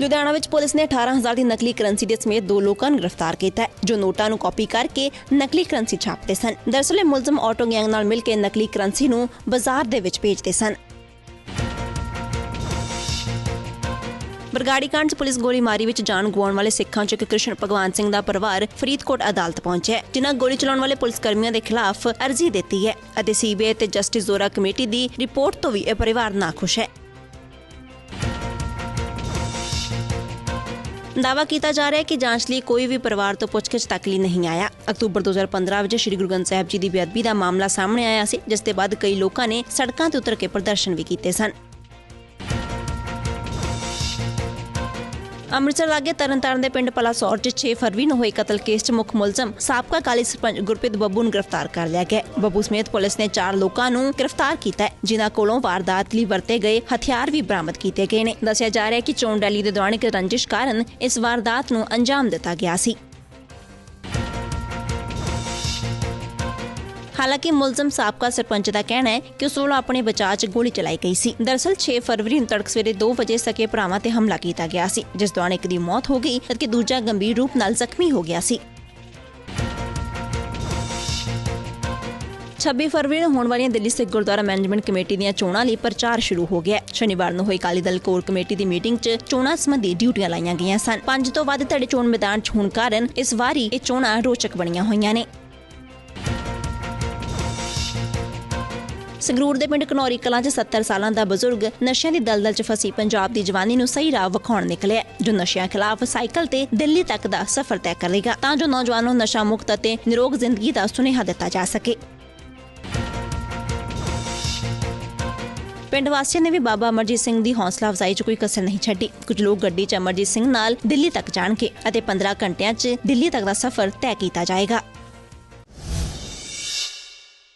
ਲੁਧਿਆਣਾ ਵਿੱਚ ਪੁਲਿਸ ਨੇ 18000 ਦੀ ਨਕਲੀ ਕਰੰਸੀ ਦੇ ਸਮੇਤ ਦੋ ਲੋਕਾਂ ਨੂੰ ਗ੍ਰਿਫਤਾਰ ਕੀਤਾ ਜੋ ਨੋਟਾਂ ਨੂੰ ਕਾਪੀ ਕਰਕੇ ਨਕਲੀ ਕਰੰਸੀ ਛਾਪਦੇ ਸਨ। ਦਰਅਸਲ ਮੁਲਜ਼ਮ ਆਟੋ ਗੈਂਗ ਨਾਲ ਮਿਲ ਕੇ ਨਕਲੀ ਕਰੰਸੀ ਨੂੰ ਬਾਜ਼ਾਰ ਦੇ ਵਿੱਚ ਵੇਚਦੇ ਸਨ। ਬਰਗਾੜੀ ਕਾਂਡ 'ਚ ਪੁਲਿਸ ਗੋਲੀਮਾਰੀ ਵਿੱਚ ਜਾਨ ਗਵਾਉਣ ਵਾਲੇ ਸਿੱਖਾਂ 'ਚ ਇੱਕ ਕ੍ਰਿਸ਼ਨ ਭਗਵਾਨ ਸਿੰਘ ਦਾ ਪਰਿਵਾਰ ਫਰੀਦਕੋਟ ਅਦਾਲਤ ਪਹੁੰਚਿਆ ਜਿਨ੍ਹਾਂ ਗੋਲੀ ਚਲਾਉਣ ਵਾਲੇ ਪੁਲਿਸ ਕਰਮੀਆਂ ਦੇ ਖਿਲਾਫ ਅਰਜ਼ੀ ਦਿੱਤੀ ਹੈ ਅਤੇ ਸੀਬੀਆਈ ਤੇ ਜਸਟਿਸ ਜ਼ੋਰਾ ਕਮੇਟੀ ਦੀ ਰਿਪੋਰਟ ਤੋਂ ਵੀ ਇਹ ਪਰਿਵਾਰ ਨਾਖੁਸ਼ ਹੈ। ਦਾਵਾ ਕੀਤਾ ਜਾ ਰਿਹਾ ਹੈ ਕਿ ਜਾਂਚ ਲਈ ਕੋਈ ਵੀ ਪਰਿਵਾਰ ਤੋਂ ਪੁੱਛਗਿੱਛ ਤੱਕ ਲਈ ਨਹੀਂ ਆਇਆ ਅਕਤੂਬਰ 2015 ਵਿੱਚ ਸ੍ਰੀ ਗੁਰੂ ਗ੍ਰੰਥ ਸਾਹਿਬ ਜੀ ਦੀ ਬੇਅਦਬੀ ਦਾ ਮਾਮਲਾ ਸਾਹਮਣੇ ਆਇਆ ਸੀ ਜਿਸ ਦੇ ਬਾਅਦ ਕਈ ਲੋਕਾਂ ਨੇ ਸੜਕਾਂ ਤੇ ਉਤਰ ਕੇ ਪ੍ਰਦਰਸ਼ਨ ਵੀ ਕੀਤੇ ਸਨ ਅੰਮ੍ਰਿਤਸਰ ਲਾਗੇ ਤਰਨਤਾਰਨ ਦੇ ਪਿੰਡ ਪਲਾਸੌਰ 'ਚ 6 ਫਰਵਰੀ ਨੂੰ ਹੋਏ ਕਤਲ ਕੇਸ 'ਚ ਮੁੱਖ ਮੁਲਜ਼ਮ ਸਾਬਕਾ ਕਾਲੀ ਸਰਪੰਚ ਗੁਰਪ੍ਰੀਤ ਬੱਬੂ ਨੂੰ ਗ੍ਰਿਫਤਾਰ ਕਰ ਲਿਆ ਗਿਆ ਬੱਬੂ ਸਮੇਤ ਪੁਲਿਸ ਨੇ 4 ਲੋਕਾਂ ਨੂੰ ਗ੍ਰਿਫਤਾਰ ਕੀਤਾ ਜਿਨ੍ਹਾਂ ਕੋਲੋਂ ਵਾਰਦਾਤ ਲਈ ਵਰਤੇ ਗਏ ਹਥਿਆਰ ਵੀ ਬਰਾਮਦ ਕੀਤੇ ਗਏ ਨੇ। ਦੱਸਿਆ ਜਾ ਰਿਹਾ ਹੈ ਕਿ ਚੋਣ ਰੈਲੀ ਦੇ ਦੌਰਾਨ ਇੱਕ ਰੰਜਿਸ਼ ਕਾਰਨ ਇਸ ਵਾਰਦਾਤ ਨੂੰ ਅੰਜਾਮ ਦਿੱਤਾ ਗਿਆ ਸੀ। ਹਾਲਾਂਕਿ ਮੁਲਜ਼ਮ ਸਾਬਕਾ ਸਰਪੰਚ ਦਾ ਕਹਿਣਾ ਹੈ ਕਿ ਉਸ ਵੱਲੋਂ ਆਪਣੇ ਬਚਾਅ 'ਚ ਗੋਲੀ ਚਲਾਈ ਗਈ ਸੀ। ਦਰਅਸਲ 6 ਫਰਵਰੀ ਨੂੰ ਤੜਕਸਵੇਰੇ 2 ਵਜੇ ਸਕੇ ਭਰਾਵਾਂ ਤੇ ਹਮਲਾ ਕੀਤਾ ਗਿਆ ਸੀ, ਜਿਸ ਦੌਰਾਨ ਇੱਕ ਦੀ ਮੌਤ ਹੋ ਗਈ, ਜਦਕਿ ਦੂਜਾ ਗੰਭੀਰ ਰੂਪ ਨਾਲ ਜ਼ਖਮੀ ਹੋ ਗਿਆ ਸੀ। 26 ਫਰਵਰੀ ਨੂੰ ਹੋਣ ਵਾਲੀਆਂ ਦਿੱਲੀ ਸਿੱਖ ਗੁਰਦੁਆਰਾ ਮੈਨੇਜਮੈਂਟ ਕਮੇਟੀ ਦੀਆਂ ਚੋਣਾਂ ਲਈ ਪ੍ਰਚਾਰ ਸ਼ੁਰੂ ਹੋ ਗਿਆ ਸ਼ਨੀਵਾਰ ਨੂੰ ਹੋਈ ਅਕਾਲੀ ਦਲ ਕੋਰ ਕਮੇਟੀ ਦੀ ਮੀਟਿੰਗ 'ਚ ਚੋਣਾਂ ਸੰਬੰਧੀ ਡਿਊਟੀਆਂ ਲਾਈਆਂ ਗਈਆਂ ਸਨ। ਪੰਜ ਤੋਂ ਵੱਧ ਧੜੇ ਚੋਣ ਮੈਦਾਨ 'ਚ ਹੋਣ ਕਾਰਨ ਇਸ ਵਾਰੀ ਇਹ ਚੋਣਾਂ ਰੋਚਕ ਬਣੀਆਂ ਹੋਈਆਂ ਨੇ। ਸੰਗਰੂਰ ਦੇ ਪਿੰਡ ਕਨੌਰੀ ਕਲਾਂ 'ਚ 70 ਸਾਲਾਂ ਦਾ ਬਜ਼ੁਰਗ ਨਸ਼ਿਆਂ ਦੀ ਦਲਦਲ 'ਚ ਫਸੀ ਪੰਜਾਬ ਦੀ ਜਵਾਨੀ ਨੂੰ ਸਹੀ ਰਾਹ ਵਿਖਾਉਣ ਨਿਕਲਿਆ ਜੋ ਨਸ਼ਿਆਂ ਖਿਲਾਫ ਸਾਈਕਲ ਤੇ ਦਿੱਲੀ ਤੱਕ ਦਾ ਸਫ਼ਰ ਤੈਅ ਕਰੇਗਾ ਤਾਂ ਜੋ ਨੌਜਵਾਨਾਂ ਨੂੰ ਨਸ਼ਾ ਮੁਕਤ ਅਤੇ ਨਿਰੋਗ ਜ਼ਿੰਦਗੀ ਦਾ ਸੁਨੇਹਾ ਦਿੱਤਾ ਜਾ ਸਕੇ। ਪਿੰਡ ਵਾਸੀਆਂ ਨੇ ਵੀ ਬਾਬਾ ਅਮਰਜੀਤ ਸਿੰਘ ਦੀ ਹੌਸਲਾ ਅਫਜ਼ਾਈ 'ਚ ਕੋਈ ਕਸਰ ਨਹੀਂ ਛੱਡੀ। ਕੁਝ ਲੋਕ ਗੱਡੀ 'ਚ ਅਮਰਜੀਤ ਸਿੰਘ ਨਾਲ ਦਿੱਲੀ ਤੱਕ ਜਾਣਗੇ ਅਤੇ 15 ਘੰਟਿਆਂ 'ਚ ਦਿੱਲੀ ਤੱਕ ਦਾ ਸਫ਼ਰ ਤੈਅ ਕੀਤਾ ਜਾਏਗਾ।